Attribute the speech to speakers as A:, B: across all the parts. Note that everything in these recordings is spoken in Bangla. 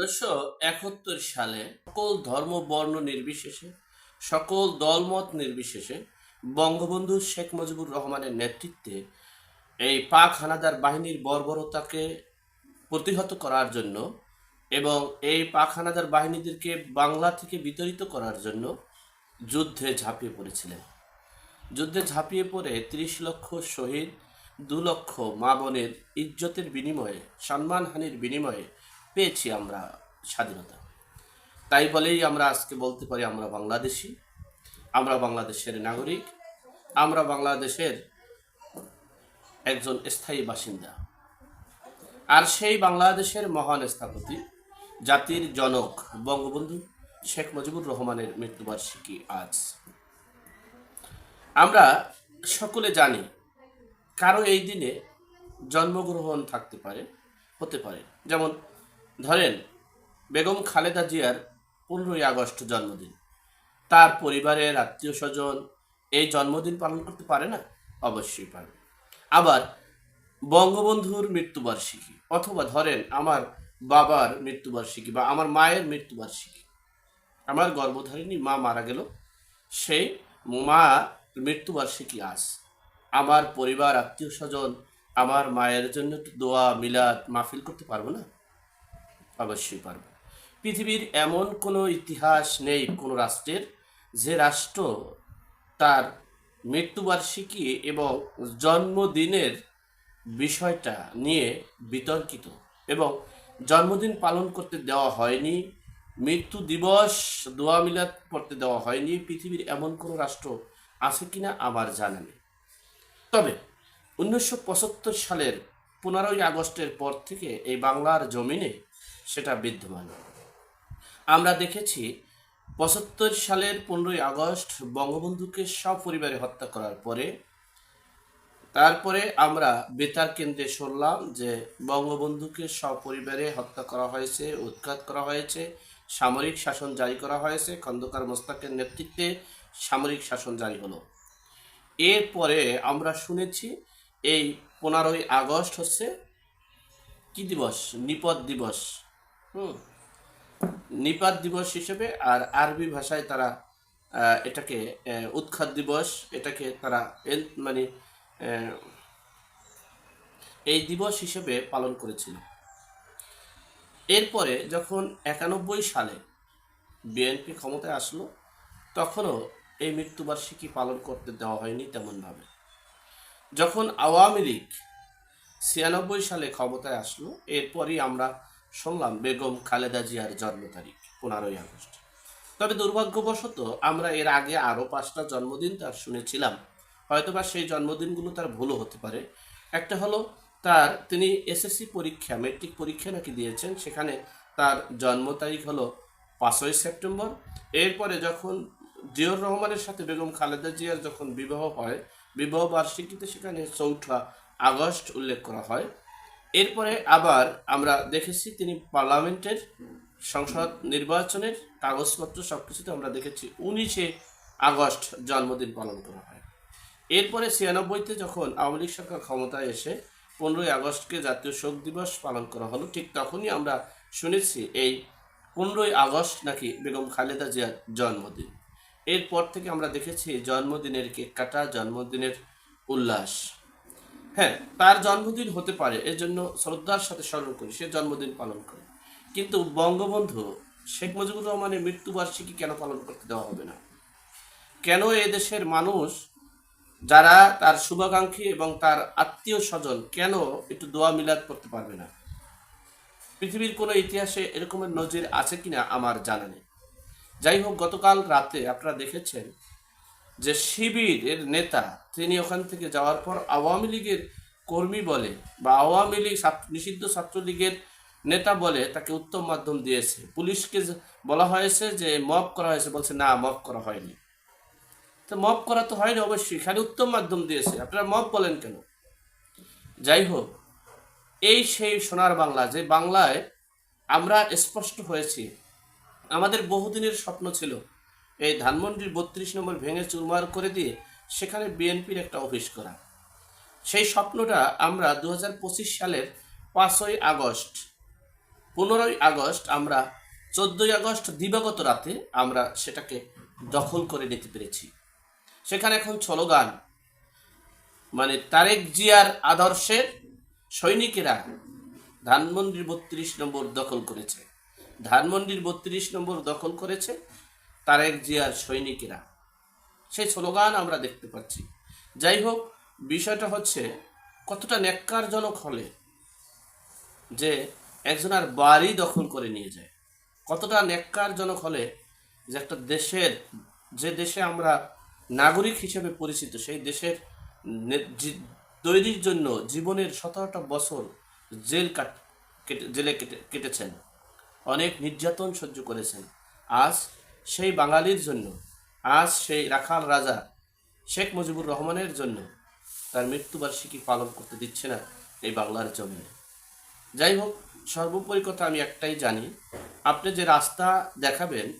A: উনিশশো একাত্তর সালে সকল ধর্ম, বর্ণ নির্বিশেষে, সকল দলমত নির্বিশেষে বঙ্গবন্ধু শেখ মুজিবুর রহমানের নেতৃত্বে এই পাক হানাদার বাহিনীর বর্বরতাকে প্রতিহত করার জন্য এবং এই পাক হানাদার বাহিনীদেরকে বাংলা থেকে বিতাড়িত করার জন্য যুদ্ধে ঝাঁপিয়ে পড়েছিলেন। যুদ্ধে ঝাঁপিয়ে পড়ে ত্রিশ লক্ষ শহীদ, দু লক্ষ মা বোনের ইজ্জতের বিনিময়ে, সম্মানহানির বিনিময়ে পেয়েছি আমরা স্বাধীনতা। তাই বলেই আমরা আজকে বলতে পারি আমরা বাংলাদেশি, আমরা বাংলাদেশের নাগরিক, আমরা বাংলাদেশের একজন স্থায়ী বাসিন্দা। আর সেই বাংলাদেশের মহান স্থপতি, জাতির জনক, বঙ্গবন্ধু শেখ মুজিবুর রহমানের মৃত্যুবার্ষিকী আজ। আমরা সকলে জানি কারও এই দিনে জন্মগ্রহণ থাকতে পারে, হতে পারে। যেমন ধরেন, বেগম খালেদা জিয়ার পনেরোই আগস্ট জন্মদিন। তার পরিবারের আত্মীয় স্বজন এই জন্মদিন পালন করতে পারে না? অবশ্যই পারে। আবার বঙ্গবন্ধুর মৃত্যুবার্ষিকী, অথবা ধরেন আমার বাবার মৃত্যুবার্ষিকী বা আমার মায়ের মৃত্যুবার্ষিকী। আমার গর্ভধারিণী মা মারা গেল, সেই মা মৃত্যুবার্ষিকী আজ। আমার পরিবার, আত্মীয় স্বজন, আমার মায়ের জন্য দোয়া, মিলাদ মাহফিল করতে পারব না? অবশ্যই পারব। পৃথিবীর এমন কোনো ইতিহাস নেই কোনো রাষ্ট্রের যে রাষ্ট্র তার মৃত্যুবার্ষিকী এবং জন্মদিনের বিষয়টা নিয়ে বিতর্কিত এবং জন্মদিন পালন করতে দেওয়া হয়নি, মৃত্যু দিবস দোয়া মিলাদ করতে দেওয়া হয়নি, পৃথিবীর এমন কোনো রাষ্ট্র আছে কিনা আমার জানা নেই। তবে উনিশশো পঁচাত্তর সালের পনেরোই আগস্টের পর থেকে এই বাংলার জমিনে সেটা বিদ্যমান। আমরা দেখেছি, পঁচাত্তর সালের পনেরোই আগস্ট বঙ্গবন্ধুকে সপরিবারে হত্যা করার পরে, তারপরে আমরা বেতার কেন্দ্রে শুনলাম যে বঙ্গবন্ধুকে সপরিবারে হত্যা করা হয়েছে, উৎখাত করা হয়েছে, সামরিক শাসন জারি করা হয়েছে, খন্দকার মোস্তাকের নেতৃত্বে সামরিক শাসন জারি হলো। এরপরে আমরা শুনেছি, এই পনেরোই আগস্ট হচ্ছে কি দিবস? নিপদ দিবস। হুম। নিপাত দিবস হিসেবে আর আরবি ভাষায় তারা এটাকে উৎখাত দিবস, এটাকে তারা মানে এই দিবস হিসেবে পালন করেছিল। এরপরে যখন একানব্বই সালে বিএনপি ক্ষমতায় আসলো, তখনও এই মৃত্যুবার্ষিকী পালন করতে দেওয়া হয়নি তেমনভাবে। যখন আওয়ামী লীগ ছিয়ানব্বই সালে ক্ষমতায় আসলো, এরপরই আমরা শুনলাম বেগম খালেদা জিয়ার জন্ম তারিখ, পনেরোই আগস্ট। তবে দুর্ভাগ্যবশত আমরা এর আগে আরও পাঁচটা জন্মদিন তার শুনেছিলাম। হয়তোবা সেই জন্মদিনগুলো তার ভুলও হতে পারে। একটা হলো তার, তিনি এসএসসি পরীক্ষা, মেট্রিক পরীক্ষা নাকি দিয়েছেন, সেখানে তার জন্ম তারিখ হলো পাঁচই সেপ্টেম্বর। এরপরে যখন জিয়র রহমানের সাথে বেগম খালেদা জিয়ার যখন বিবাহ হয়, বিবাহ বার্ষিকীতে সেখানে চৌঠা আগস্ট উল্লেখ করা হয়। এরপরে আবার আমরা দেখেছি তিনি পার্লামেন্টের সংসদ নির্বাচনের কাগজপত্র সব কিছুতে আমরা দেখেছি উনিশে আগস্ট জন্মদিন পালন করা হয়। এরপরে ছিয়ানব্বইতে যখন আওয়ামী লীগ সরকার ক্ষমতায় এসে পনেরোই আগস্টকে জাতীয় শোক দিবস পালন করা হলো, ঠিক তখনই আমরা শুনেছি এই পনেরোই আগস্ট নাকি বেগম খালেদা জিয়ার জন্মদিন। এরপর থেকে আমরা দেখেছি জন্মদিনের কেক কাটা, জন্মদিনের উল্লাস। হ্যাঁ তার জন্মদিন হতে পারে এর জন্য শ্রদ্ধার সাথে স্মরণ করি, সে জন্মদিন পালন করে। কিন্তু বঙ্গবন্ধু শেখ মুজিবুর রহমানের মৃত্যুবার্ষিকী কেন পালন করতে দেওয়া হবে না? কেন এদেশের মানুষ, যারা তার শুভাকাঙ্ক্ষী এবং তার আত্মীয় স্বজন, কেন একটু দোয়া মিলাদ করতে পারবে না? পৃথিবীর কোনো ইতিহাসে এরকমের নজির আছে কিনা আমার জানা নেই। যাই হোক, গতকাল রাতে আপনারা দেখেছেন যে শিবিরের নেতা, তিনি ওখান থেকে যাওয়ার পর আওয়ামী লীগের কর্মী বলে বা আওয়ামী লীগ নিষিদ্ধ ছাত্রলীগের নেতা বলে তাকে উত্তম মাধ্যম দিয়েছে। পুলিশকে বলা হয়েছে যে মব করা হয়েছে, বলছে না, মব করা হয়নি। তো মব করা তো হয়নি অবশ্যই, খালি উত্তম মাধ্যম দিয়েছে। আপনারা মব বলেন কেন? যাই হোক, এই সেই সোনার বাংলা যে বাংলায় আমরা স্পষ্ট হয়েছি। আমাদের বহুদিনের স্বপ্ন ছিল এই ধানমন্ডির বত্রিশ নম্বর ভেঙে চুরমার করে দিয়ে সেখানে বিএনপির একটা অফিস করা। সেই স্বপ্নটা আমরা দু হাজার পঁচিশ সালের পাঁচই আগস্ট, পনেরোই আগস্ট আমরা, চোদ্দই আগস্ট দিবাগত রাতে আমরা সেটাকে দখল করে নিতে পেরেছি। সেখানে এখন স্লোগান মানে তারেক জিয়ার আদর্শের সৈনিকেরা ধানমন্ডির বত্রিশ নম্বর দখল করেছে। ধানমন্ডির বত্রিশ নম্বর দখল করেছে তারেক জিয়ার সৈনিকেরা। সেই স্লোগান আমরা দেখতে পাচ্ছি। যাই হোক, বিষয়টা হচ্ছে কতটা ন্যাক্কারজনক হলে যে একজনের বাড়ি দখল করে নিয়ে যায়। কতটা ন্যাক্কারজনক হলে যে একটা দেশের, যে দেশে আমরা নাগরিক হিসেবে পরিচিত, সেই দেশের তৈরির জন্য জীবনের সতেরোটা বছর জেল কাট, কেটে, জেলে কেটে, কেটেছেন। অনেক নির্যাতন সহ্য করেছেন। আজ সেই বাঙালির জন্য, আজ সেই রাখাল রাজা শেখ মুজিবুর রহমানের জন্য তার মৃত্যুবার্ষিকী পালন করতে দিচ্ছে না এই বাংলার জমিনে। যাই হোক, সর্বোপরি কথা আমি একটাই জানি, আপনি যে রাস্তা দেখাবেন,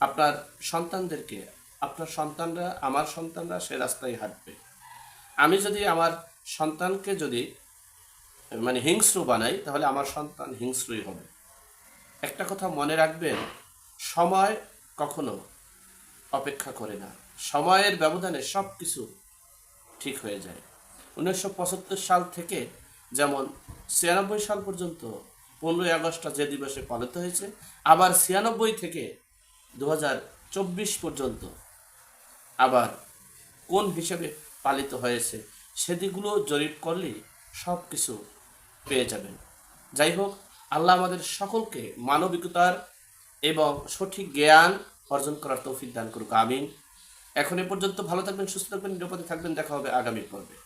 A: আপনার সন্তানদেরকে, আপনার সন্তানরা, আমার সন্তানরা সে রাস্তায় হাঁটবে। আমি যদি আমার সন্তানকে যদি মানে হিংস্র বানাই, তাহলে আমার সন্তান হিংস্রই হবে। একটা কথা মনে রাখবেন, সময় কখনো অপেক্ষা করে না। সময়ের ব্যবধানে সব কিছু ঠিক হয়ে যায়। উনিশশো পঁচাত্তর সাল থেকে যেমন ছিয়ানব্বই সাল পর্যন্ত পনেরোই আগস্টটা যে দিবসে পালিত হয়েছে, আবার ছিয়ানব্বই থেকে দু পর্যন্ত আবার কোন হিসেবে পালিত হয়েছে সেদিকগুলো জরিপ করলেই সব কিছু পেয়ে যাবেন। যাই হোক, আল্লাহ আমাদের সকলকে মানবিকতার এবং সঠিক জ্ঞান অর্জন করার তৌফিক দান করুক, আমিন। এখন এ পর্যন্ত ভালো থাকবেন, সুস্থ থাকবেন, নিরাপদে থাকবেন। দেখা হবে আগামী পর্বে।